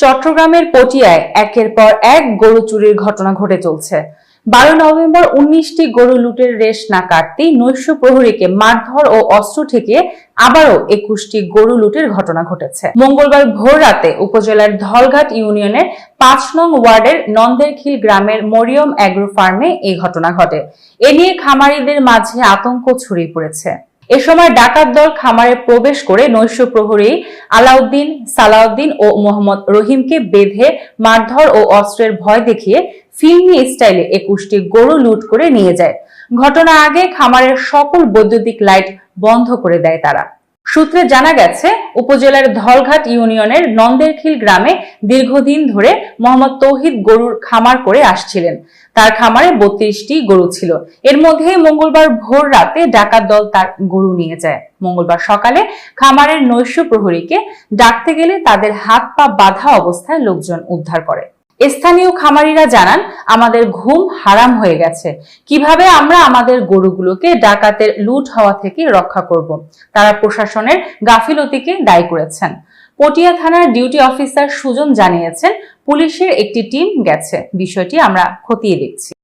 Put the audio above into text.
চট্টগ্রামের পটিয়ায় একের পর এক গরু চুরির ঘটনা ঘটে চলছে। বারো নভেম্বর উনিশটি গরু লুটের রেশ না কাটতেই নৈশ প্রহরীকে মারধর ও অস্ত্র থেকে আবারও একুশটি গরু লুটের ঘটনা ঘটেছে। মঙ্গলবার ভোর রাতে উপজেলার ধলঘাট ইউনিয়নের পাঁচ নং ওয়ার্ডের নন্দেরখিল গ্রামের মরিয়ম অ্যাগ্রো ফার্মে এই ঘটনা ঘটে। এ নিয়ে খামারিদের মাঝে আতঙ্ক ছড়িয়ে পড়েছে। এ সময় ডাকাত দল খামারে প্রবেশ করে নৈশ প্রহরী আলাউদ্দিন, সালাউদ্দিন ও মোহাম্মদ রহিমকে বেঁধে, মারধর ও অস্ত্রের ভয় দেখিয়ে ফিল্মি স্টাইলে একুশটি গরু লুট করে নিয়ে যায়। ঘটনা আগে খামারের সকল বৈদ্যুতিক লাইট বন্ধ করে দেয় তারা। সূত্রে জানা গেছে, উপজেলার ধলঘাট ইউনিয়নের নন্দেরখিল গ্রামে দীর্ঘদিন ধরে মোহাম্মদ তৌহিদ গরুর খামার করে আসছিলেন। তার খামারে বত্রিশটি গরু ছিল। এর মধ্যে মঙ্গলবার ভোর রাতে ডাকাত দল তার গরু নিয়ে যায়। মঙ্গলবার সকালে খামারের নৈশ প্রহরীকে ডাকতে গেলে তাদের হাত পা বাধা অবস্থায় লোকজন উদ্ধার করে। স্থানীয় খামারিরা জানান, আমাদের ঘুম হারাম হয়ে গেছে। কীভাবে আমরা আমাদের গরুগুলোকে ডাকাতের লুট হওয়া থেকে রক্ষা করব? তারা প্রশাসনের গাফিলতিকে দায়ী করেছেন। পটিয়া থানার ডিউটি অফিসার সুজন জানিয়েছেন, পুলিশের একটি টিম গেছে। বিষয়টি আমরা খতিয়ে দেখছি।